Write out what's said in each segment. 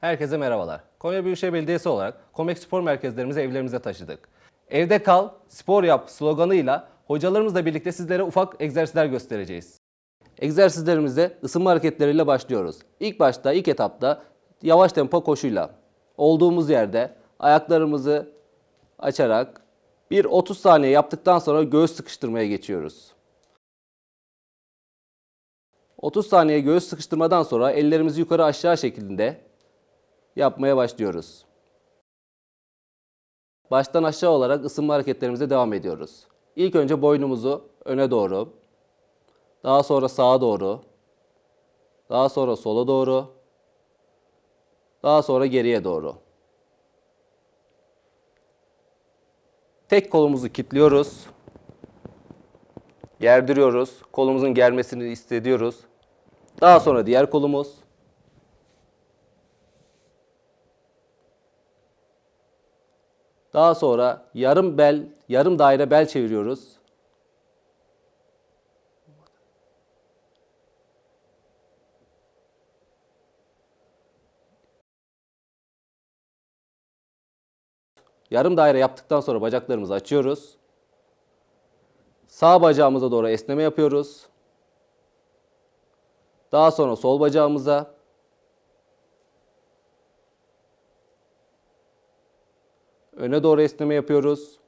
Herkese merhabalar. Konya Büyükşehir Belediyesi olarak Komek Spor Merkezlerimizi evlerimize taşıdık. Evde kal, spor yap sloganıyla hocalarımızla birlikte sizlere ufak egzersizler göstereceğiz. Egzersizlerimize ısınma hareketleriyle başlıyoruz. İlk başta, ilk etapta yavaş tempo koşuyla olduğumuz yerde ayaklarımızı açarak bir 30 saniye yaptıktan sonra göğüs sıkıştırmaya geçiyoruz. 30 saniye göğüs sıkıştırmadan sonra ellerimizi yukarı aşağı şeklinde yapmaya başlıyoruz. Baştan aşağı olarak ısınma hareketlerimize devam ediyoruz. İlk önce boynumuzu öne doğru, daha sonra sağa doğru, daha sonra sola doğru, daha sonra geriye doğru. Tek kolumuzu kilitliyoruz. Gerdiriyoruz. Kolumuzun germesini hissediyoruz. Daha sonra diğer kolumuz. Daha sonra yarım bel, yarım daire bel çeviriyoruz. Yarım daire yaptıktan sonra bacaklarımızı açıyoruz. Sağ bacağımıza doğru esneme yapıyoruz. Daha sonra sol bacağımıza öne doğru esneme yapıyoruz.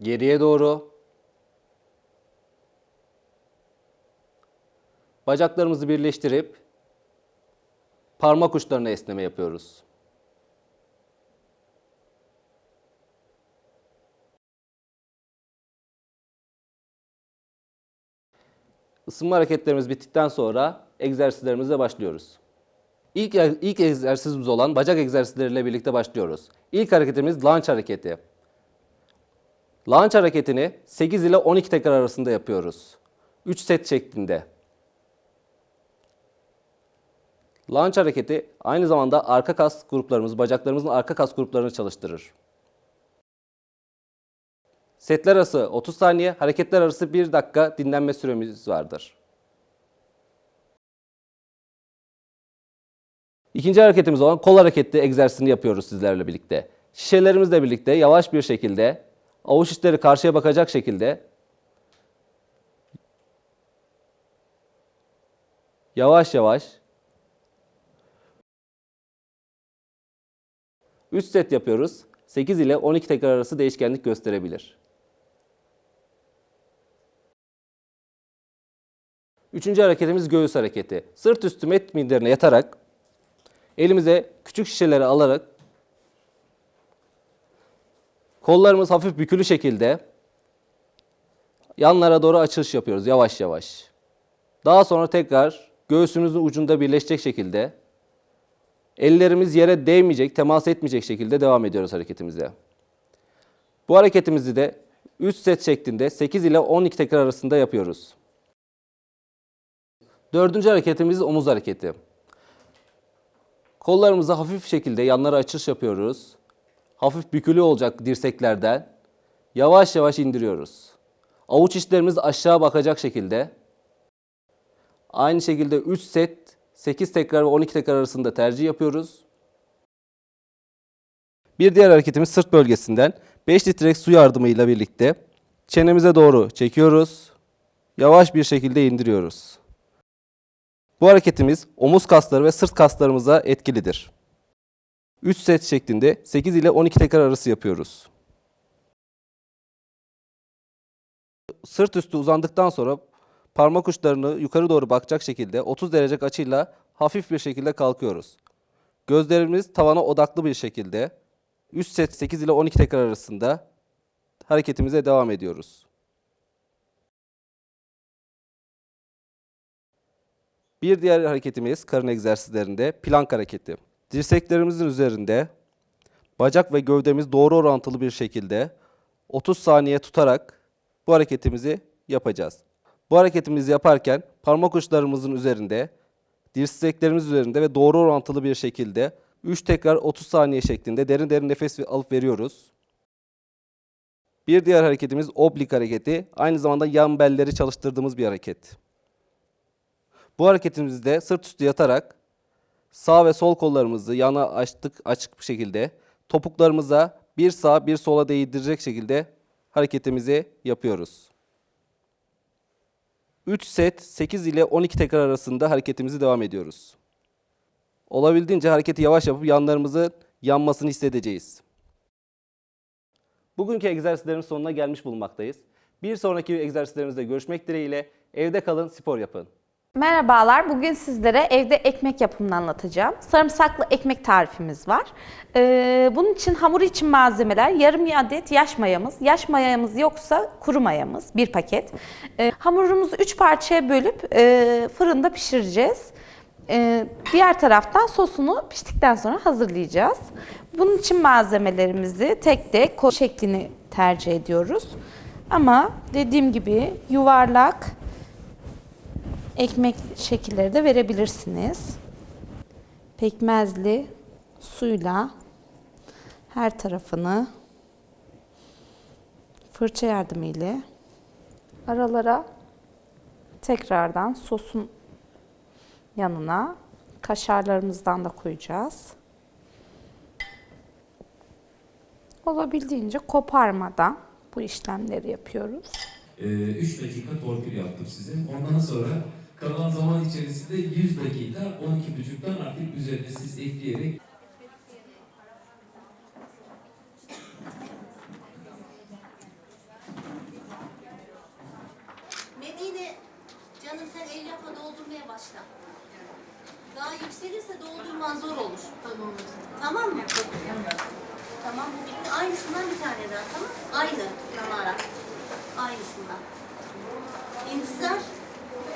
Geriye doğru. Bacaklarımızı birleştirip parmak uçlarına esneme yapıyoruz. Isınma hareketlerimiz bittikten sonra egzersizlerimize başlıyoruz. İlk, ilk egzersizimiz olan bacak egzersizleriyle birlikte başlıyoruz. İlk hareketimiz lunge hareketi. Lunge hareketini 8 ile 12 tekrar arasında yapıyoruz. 3 set şeklinde. Lunge hareketi aynı zamanda arka kas gruplarımız, bacaklarımızın arka kas gruplarını çalıştırır. Setler arası 30 saniye, hareketler arası 1 dakika dinlenme süremiz vardır. İkinci hareketimiz olan kol hareketi egzersizini yapıyoruz sizlerle birlikte. Şişelerimizle birlikte yavaş bir şekilde avuç içleri karşıya bakacak şekilde yavaş yavaş 3 set yapıyoruz. 8 ile 12 tekrar arası değişkenlik gösterebilir. Üçüncü hareketimiz göğüs hareketi. Sırt üstü met minderine yatarak elimize küçük şişeleri alarak kollarımız hafif bükülü şekilde yanlara doğru açılış yapıyoruz yavaş yavaş. Daha sonra tekrar göğsümüzün ucunda birleşecek şekilde ellerimiz yere değmeyecek, temas etmeyecek şekilde devam ediyoruz hareketimize. Bu hareketimizi de 3 set şeklinde 8 ile 12 tekrar arasında yapıyoruz. Dördüncü hareketimiz omuz hareketi. Kollarımızı hafif şekilde yanlara açış yapıyoruz. Hafif bükülü olacak dirseklerden. Yavaş yavaş indiriyoruz. Avuç içlerimiz aşağı bakacak şekilde. Aynı şekilde 3 set 8 tekrar ve 12 tekrar arasında tercih yapıyoruz. Bir diğer hareketimiz sırt bölgesinden 5 litre su yardımıyla birlikte çenemize doğru çekiyoruz. Yavaş bir şekilde indiriyoruz. Bu hareketimiz omuz kasları ve sırt kaslarımıza etkilidir. 3 set şeklinde 8 ile 12 tekrar arası yapıyoruz. Sırt üstü uzandıktan sonra parmak uçlarını yukarı doğru bakacak şekilde 30 derece açıyla hafif bir şekilde kalkıyoruz. Gözlerimiz tavana odaklı bir şekilde 3 set 8 ile 12 tekrar arasında hareketimize devam ediyoruz. Bir diğer hareketimiz karın egzersizlerinde plank hareketi. Dirseklerimizin üzerinde bacak ve gövdemiz doğru orantılı bir şekilde 30 saniye tutarak bu hareketimizi yapacağız. Bu hareketimizi yaparken parmak uçlarımızın üzerinde, dirseklerimiz üzerinde ve doğru orantılı bir şekilde 3 tekrar 30 saniye şeklinde derin derin nefes alıp veriyoruz. Bir diğer hareketimiz oblik hareketi. Aynı zamanda yan belleri çalıştırdığımız bir hareket. Bu hareketimizde sırt üstü yatarak sağ ve sol kollarımızı yana açtık açık bir şekilde topuklarımıza bir sağ bir sola değdirecek şekilde hareketimizi yapıyoruz. 3 set 8 ile 12 tekrar arasında hareketimizi devam ediyoruz. Olabildiğince hareketi yavaş yapıp yanlarımızın yanmasını hissedeceğiz. Bugünkü egzersizlerin sonuna gelmiş bulunmaktayız. Bir sonraki egzersizlerimizde görüşmek dileğiyle evde kalın, spor yapın. Merhabalar, bugün sizlere evde ekmek yapımını anlatacağım. Sarımsaklı ekmek tarifimiz var. Ee, bunun için hamur için malzemeler yarım adet yaş mayamız. Yaş mayamız yoksa kuru mayamız, bir paket. Ee, hamurumuzu üç parçaya bölüp e, fırında pişireceğiz. Ee, diğer taraftan sosunu piştikten sonra hazırlayacağız. Bunun için malzemelerimizi tek tek şeklini tercih ediyoruz. Ama dediğim gibi yuvarlak, ekmek şekilleri de verebilirsiniz. Pekmezli suyla her tarafını fırça yardımıyla aralara tekrardan sosun yanına kaşarlarımızdan da koyacağız. Olabildiğince koparmadan bu işlemleri yapıyoruz. 3 dakika torpil yaptım size. Ondan sonra kalan zaman içerisinde 100 dakika 12.30'dan artık üzerine siz ekleyerek Medine, canım sen el yapma doldurmaya başla. Daha yükselirse doldurman zor olur. Tamam. Tamam mı? Tamam bu bitti. Aynısından bir tane daha tamam Aynı namarak. Aynısından. İntizar.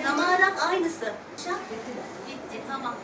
Namarak aynısı. Çak. Bitti tamam.